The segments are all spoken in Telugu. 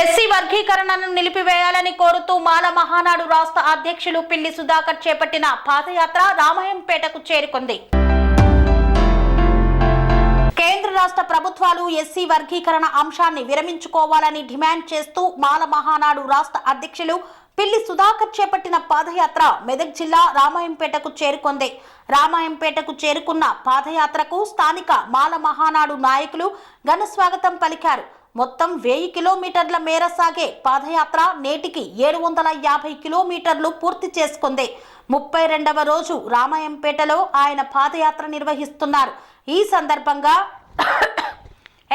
ఎస్సీ వర్గీకరణను నిలిపివేయాలని కోరుతూ మాల మహానాడు రాష్ట్ర అధ్యక్షులు పిల్లి సుధాకర్ చేపట్టిన పాదయాత్ర రామాయంపేటకు చేరుకుంది. కేంద్ర రాష్ట్ర ప్రభుత్వాలు ఎస్సీ వర్గీకరణ అంశాన్ని విరమించుకోవాలని డిమాండ్ చేస్తూ మాల మహానాడు రాష్ట్ర అధ్యక్షులు పిల్లి సుధాకర్ చేపట్టిన పాదయాత్ర మెదక్ జిల్లా రామాయంపేటకు చేరుకుంది. రామాయంపేటకు చేరుకున్న పాదయాత్రకు స్థానిక మాల మహానాడు నాయకులు ఘన స్వాగతం పలికారు. మొత్తం వెయ్యి కిలోమీటర్ల మేర సాగే పాదయాత్ర నేటికి ఏడు వందల యాభై కిలోమీటర్లు పూర్తి చేసుకుంది. ముప్పై రెండవ రోజు రామాయంపేటలో ఆయన పాదయాత్ర నిర్వహిస్తున్నారు. ఈ సందర్భంగా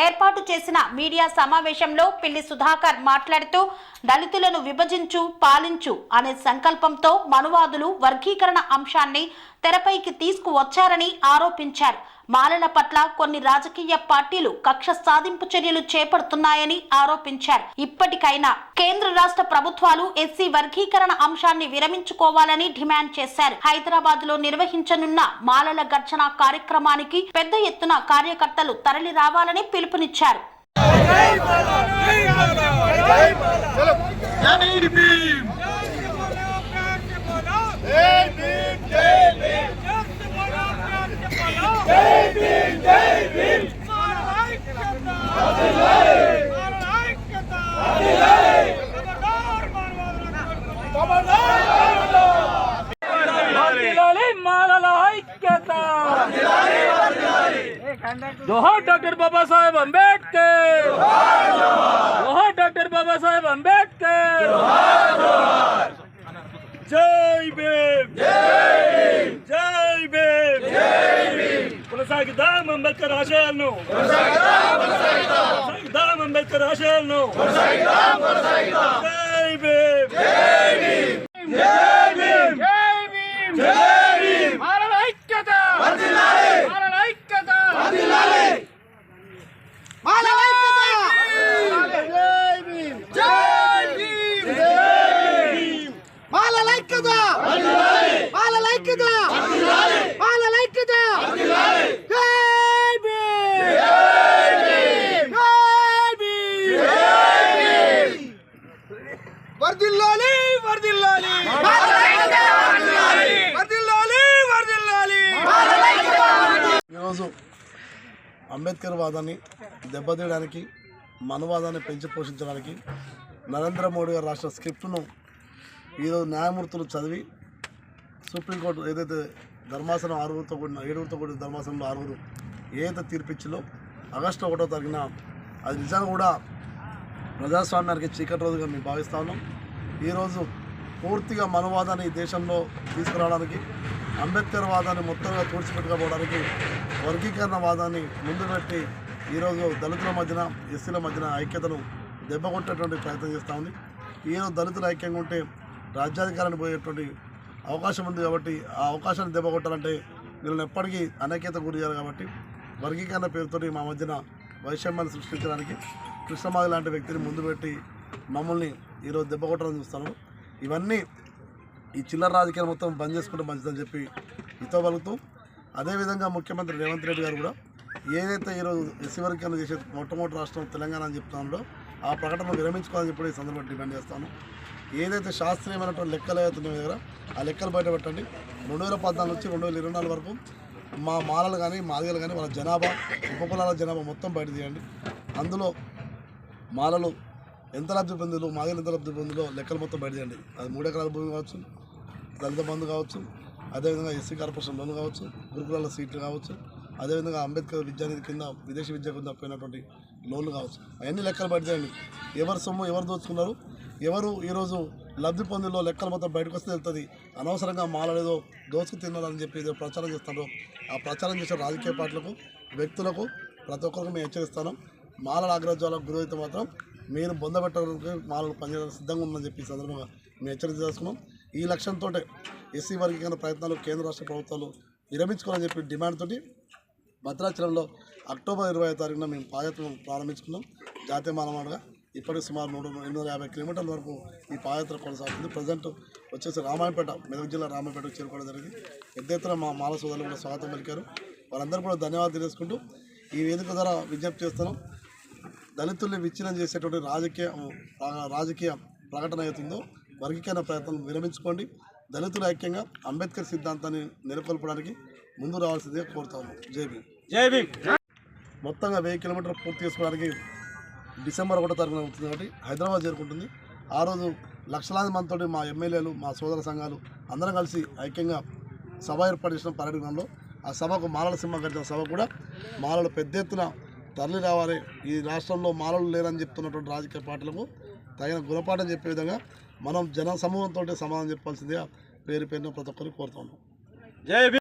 ఏర్పాటు చేసిన మీడియా సమావేశంలో పిల్లి సుధాకర్ మాట్లాడుతూ దళితులను విభజించు పాలించు అనే సంకల్పంతో మనువాదులు వర్గీకరణ అంశాన్ని తెరపైకి తీసుకువచ్చారని ఆరోపించారు. మాలల పట్ల కొన్ని రాజకీయ పార్టీలు కక్ష సాధింపు చర్యలు చేపడుతున్నాయని ఆరోపించారు. ఇప్పటికైనా కేంద్ర రాష్ట్ర ప్రభుత్వాలు ఎస్సీ వర్గీకరణ అంశాన్ని విరమించుకోవాలని డిమాండ్ చేశారు. హైదరాబాద్లో నిర్వహించనున్న మాలల గర్జన కార్యక్రమానికి పెద్ద ఎత్తున కార్యకర్తలు తరలి రావాలని పిలుపునిచ్చారు. వర్ధిల్లాలి మాలల ఐక్యత. జోహార్ డాక్టర్ బాబాసాహెబ్ అంబేద్కర్. జోహార్ డాక్టర్ బాబాసాహెబ్ అంబేద్కర్. జై భీమ్. జై భీమ్. కొనసాగిద్దాం అంబేద్కర్ ఆశయాలను. కొనసాగిద్దాం అంబేద్కర్ ఆశయాలను. జై భీమ్ జై భీమ్ జై భీమ్ మానవ ఐక్యత మానవ ఐక్యత జై భీమ్ జై భీమ్ జై భీమ్ మాలలైక్యత మాలలైక్యత మాలలైక్యత జై భీమ్ జై భీమ్ వర్ధిల్లాలి వర్ధిల్లాలి వర్ధిల్లాలి వర్ధిల్లాలి ఈరోజు అంబేద్కర్ వాదాన్ని దెబ్బతీయడానికి మనవాదాన్ని పెంచి పోషించడానికి నరేంద్ర మోడీ గారు రాసిన స్క్రిప్ట్ను ఈరోజు న్యాయమూర్తులు చదివి సుప్రీంకోర్టు ఏదైతే ధర్మాసనం ఆరుగురితో కూడిన ఏడుగురితో కూడిన ధర్మాసనంలో ఆరుగురు ఏదైతే తీర్పిచ్చిలో ఆగస్టు ఒకటో తారీఖున అది నిజంగా కూడా ప్రజాస్వామ్యానికి చీకటి రోజుగా మేము భావిస్తా ఉన్నాం. ఈరోజు పూర్తిగా మనవాదాన్ని ఈ దేశంలో తీసుకురావడానికి అంబేద్కర్ వాదాన్ని మొత్తంగా తుడిచిపెట్టుకోవడానికి వర్గీకరణ వాదాన్ని ముందు పెట్టి ఈరోజు దళితుల మధ్యన ఎస్సీల మధ్యన ఐక్యతను దెబ్బకొట్టేటువంటి ప్రయత్నం చేస్తూ ఉంది. ఈరోజు దళితులు ఐక్యంగా ఉంటే రాజ్యాధికారాన్ని పోయేటువంటి అవకాశం ఉంది కాబట్టి ఆ అవకాశాన్ని దెబ్బకొట్టాలంటే వీళ్ళని ఎప్పటికీ అనైక్యత గురి చేయాలి కాబట్టి వర్గీకరణ పేరుతోటి మా మధ్యన వైషమ్యాన్ని సృష్టించడానికి కృష్ణమాది లాంటి వ్యక్తిని ముందు పెట్టి మమ్మల్ని ఈరోజు దెబ్బ కొట్టడం చూస్తాను ఇవన్నీ ఈ చిల్లర రాజకీయాలు మొత్తం బంద్ చేసుకుంటే మంచిదని చెప్పి ఇతో పలుకుతూ అదేవిధంగా ముఖ్యమంత్రి రేవంత్ రెడ్డి గారు కూడా ఏదైతే ఈరోజు ఎస్సీ వర్గీకరణ చేసే మొట్టమొదటి రాష్ట్రం తెలంగాణ అని చెప్తున్నాడో ఆ ప్రకటన విరమించుకోవాలని చెప్పి ఈ సందర్భంగా డిమాండ్ చేస్తాను. ఏదైతే శాస్త్రీయమైనటువంటి లెక్కలు అవుతున్నాయి దగ్గర ఆ లెక్కలు బయట పెట్టండి. రెండు వేల పద్నాలుగు నుంచి రెండు వేల ఇరవై నాలుగు వరకు మా మాలలు కానీ మాదిగలు కానీ వాళ్ళ జనాభా ఉపకులాల జనాభా మొత్తం బయట తీయండి. అందులో మాలలు ఎంత లబ్ధి పొందులు మాదిరి ఎంత లబ్ధి పొందులో లెక్కలు మొత్తం బయట అది మూడు ఎకరాల భూమి కావచ్చు దళిత బంధు కావచ్చు అదేవిధంగా ఎస్సీ కార్పొరేషన్ లోన్ కావచ్చు గురుకులాల సీట్లు కావచ్చు అదేవిధంగా అంబేద్కర్ విద్యానిధి కింద విదేశీ విద్య కింద పోయినటువంటి లోన్లు కావచ్చు. అవన్నీ లెక్కలు బయట చేయండి ఎవరు సొమ్ము ఎవరు దోచుకున్నారు? ఎవరు ఈరోజు లబ్ధి పొందిలో లెక్కలు మొత్తం బయటకు వస్తే వెళ్తుంది అనవసరంగా మాలలేదో దోచుకు తిన్నారని చెప్పి ఏదో ప్రచారం చేస్తారో ఆ ప్రచారం చేసే రాజకీయ పార్టీలకు వ్యక్తులకు ప్రతి ఒక్కరికి మేము హెచ్చరిస్తాను మాలల అగ్రజ్వాలకు గురైతే మాత్రం మీరు బొందబెట్టడానికి మాలలు పనిచేయడానికి సిద్ధంగా ఉందని చెప్పి సందర్భంగా మేము హెచ్చరిక చేసుకున్నాం ఈ లక్ష్యంతో ఎస్సీ వర్గీకరణ ప్రయత్నాలు కేంద్ర రాష్ట్ర ప్రభుత్వాలు విరమించుకోవాలని చెప్పి డిమాండ్ తోటి భద్రాచలంలో అక్టోబర్ ఇరవై తారీఖున మేము పాదయాత్ర ప్రారంభించుకున్నాం. జాతీయ మానవాడుగా ఇప్పటికి సుమారు నూట ఎనిమిది వందల యాభై కిలోమీటర్ల వరకు ఈ పాదయాత్ర కొనసాగుతుంది. ప్రజెంట్ వచ్చేసి రామాయపేట మెదక్ జిల్లా రామాయపేటకు చేరుకోవడం జరిగింది. పెద్ద ఎత్తున మా మాల సోదరులు కూడా స్వాగతం పలికారు. వారందరూ కూడా ధన్యవాదాలు తెలుసుకుంటూ ఈ వేదిక ద్వారా విజ్ఞప్తి చేస్తున్నాం. దళితుల్ని విచ్ఛిన్నం చేసేటువంటి రాజకీయ రాజకీయ ప్రకటన అవుతుందో వర్గీకరణ ప్రయత్నం విరమించుకోండి. దళితుల ఐక్యంగా అంబేద్కర్ సిద్ధాంతాన్ని నెలకొల్పడానికి ముందు రావాల్సిందిగా కోరుతాను జై భీమ్. జై భీమ్. మొత్తంగా వెయ్యి కిలోమీటర్లు పూర్తి చేసుకోవడానికి డిసెంబర్ ఒకటో తారీఖున అవుతుంది కాబట్టి హైదరాబాద్ చేరుకుంటుంది. ఆ రోజు లక్షలాది మందితోటి మా ఎమ్మెల్యేలు మా సోదర సంఘాలు అందరం కలిసి ఐక్యంగా సభ ఏర్పాటు చేసిన పర్యటనలో ఆ సభకు మాలల సింహ గడిచిన సభ కూడా మాలలు పెద్ద ఎత్తున తరలి రావాలి. ఈ రాష్ట్రంలో మాలలు లేరని చెప్తున్నటువంటి రాజకీయ పార్టీలకు తగిన గుణపాఠం చెప్పే విధంగా మనం జన సమూహంతో సమాధానం చెప్పాల్సిందిగా పేరు పేరున ప్రతి ఒక్కరికి కోరుతున్నాం. జై